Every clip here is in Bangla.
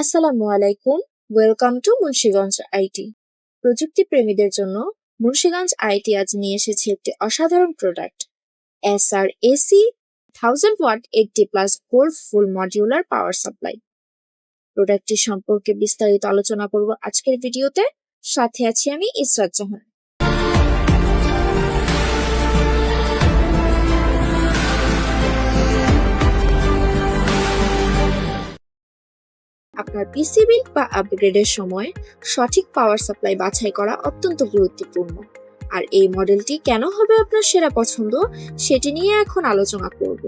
আসসালামু আলাইকুম ওয়েলকাম টু মুন্সীগঞ্জ আইটি প্রযুক্তি প্রেমীদের জন্য মুন্সীগঞ্জ আইটি আজ নিয়ে এসেছে একটি অসাধারণ product S R AC thousand watt eighty plus four full modular power supply প্রোডাক্টটি সম্পর্কে বিস্তারিত আলোচনা করব আজকের ভিডিওতে। সাথে আছি আমি ইসরাত জাহান। আপনার পিসি বিল্ড বা আপগ্রেডের সময় সঠিক পাওয়ার সাপ্লাই বাছাই করা অত্যন্ত গুরুত্বপূর্ণ। আর এই মডেলটি কেন হবে আপনার সেরা পছন্দ, সেটি নিয়ে এখন আলোচনা করব।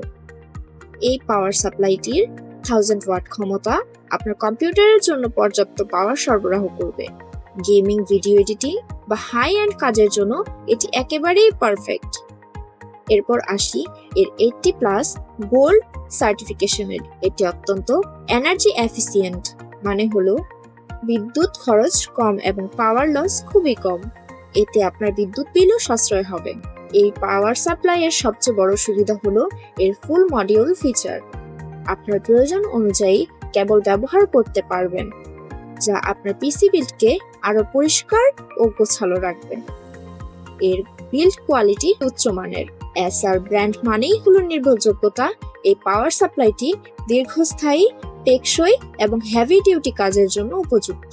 এই পাওয়ার সাপ্লাইটির থাউজেন্ড ওয়াট ক্ষমতা আপনার কম্পিউটারের জন্য পর্যাপ্ত পাওয়ার সরবরাহ করবে। গেমিং ভিডিও এডিটিং বা হাই এন্ড কাজের জন্য এটি একেবারেই পারফেক্ট এরপর আসি এর এইটটি প্লাস গোল্ড সার্টিফিকেশনের এটি অত্যন্ত এনার্জি এফিসিয়েন্ট মানে হলো বিদ্যুৎ খরচ কম এবং পাওয়ার লস খুবই কম। এতে আপনার বিদ্যুৎ বিলও সাশ্রয় হবে। এই পাওয়ার সাপ্লাই এর সবচেয়ে বড় সুবিধা হলো এর ফুল মডিউল ফিচার আপনার প্রয়োজন অনুযায়ী কেবল ব্যবহার করতে পারবেন, যা আপনার পিসি বিল্ডকে আরও পরিষ্কার ও গোছালো রাখবে। এর বিল্ড কোয়ালিটি উচ্চমানের। এসআর ব্র্যান্ড মানেই হলো নির্ভরযোগ্যতা। এই পাওয়ার সাপ্লাইটি দীর্ঘস্থায়ী, টেকসই এবং হেভি ডিউটি কাজের জন্য উপযুক্ত।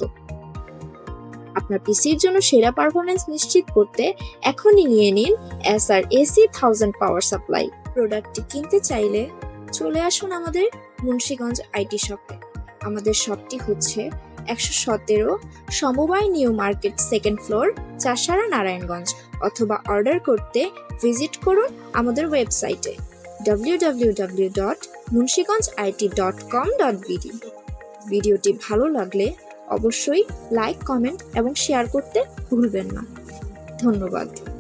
আপনার পিসির জন্য সেরা পারফরমেন্স নিশ্চিত করতে এখনই নিয়ে নিন SR AC thousand power supply প্রোডাক্টটি কিনতে চাইলে চলে আসুন আমাদের মুন্সিগঞ্জ আইটি শপে। আমাদের শপটি হচ্ছে একশো সতেরো সমবায় new market second floor Chashara Narayanganj অথবা অর্ডার করতে ভিজিট করুন আমাদের ওয়েবসাইটে www.মুন্সিগঞ্জআইটি.com.bd ভিডিওটি ভালো লাগলে অবশ্যই লাইক, কমেন্ট এবং শেয়ার করতে ভুলবেন না। ধন্যবাদ।